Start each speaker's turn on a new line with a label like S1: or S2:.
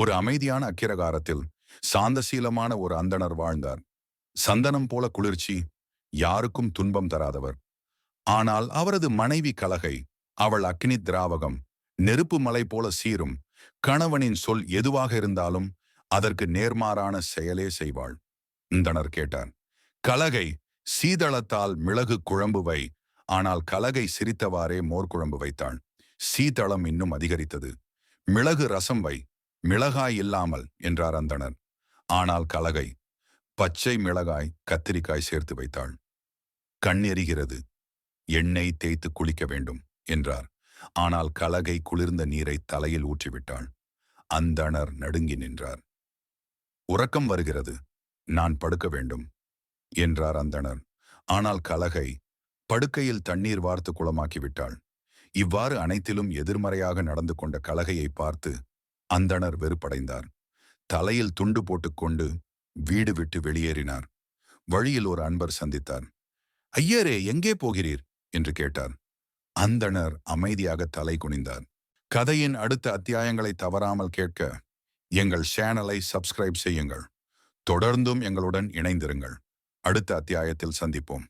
S1: ஒரு அமைதியான அக்கிரகாரத்தில் சாந்தசீலமான ஒரு அந்தணர் வாழ்ந்தார். சந்தனம் போல குளிர்ச்சி யாருக்கும் துன்பம் தராதவர். ஆனால் அவரது மனைவி கலகை அவள் அக்னி திராவகம் நெருப்பு மலை போல சீரும் கணவனின் சொல் எதுவாக இருந்தாலும் அதற்கு நேர்மாறான செயலே செய்வாள். இந்தனர் கேட்டார் கலகை சீதளத்தால் மிளகு குழம்பு வை. ஆனால் கலகை சிரித்தவாறே மோர் குழம்பு வைத்தாள். சீதளம் இன்னும் அதிகரித்தது. மிளகு ரசம் வை. மிளகாய் இல்லாமல் என்றார் அந்தணர். ஆனால் கலகை பச்சை மிளகாய் கத்திரிக்காய் சேர்த்து வைத்தாள். கண் எரிகிறது எண்ணெய் தேய்த்து குளிக்க வேண்டும் என்றார். ஆனால் கலகை குளிர்ந்த நீரை தலையில் ஊற்றிவிட்டாள். அந்தணர் நடுங்கி நின்றார். உறக்கம் வருகிறது நான் படுக்க வேண்டும் என்றார் அந்தணர். ஆனால் கலகை படுக்கையில் தண்ணீர் வார்த்து குளமாக்கிவிட்டாள் இவ்வாறு அனைத்திலும் எதிர்மறையாக நடந்து கொண்ட கலகையை பார்த்து அந்தணர் வெறுப்படைந்தார். தலையில் துண்டு போட்டுக்கொண்டு வீடு விட்டு வெளியேறினார். வழியில் ஒரு அன்பர் சந்தித்தார். ஐயரே எங்கே போகிறீர்? என்று கேட்டார். அந்தணர் அமைதியாக தலை குனிந்தார். கதையின் அடுத்த அத்தியாயங்களை தவறாமல் கேட்க எங்கள் சேனலை சப்ஸ்கிரைப் செய்யுங்கள். தொடர்ந்தும் எங்களுடன் இணைந்திருங்கள். அடுத்த அத்தியாயத்தில் சந்திப்போம்.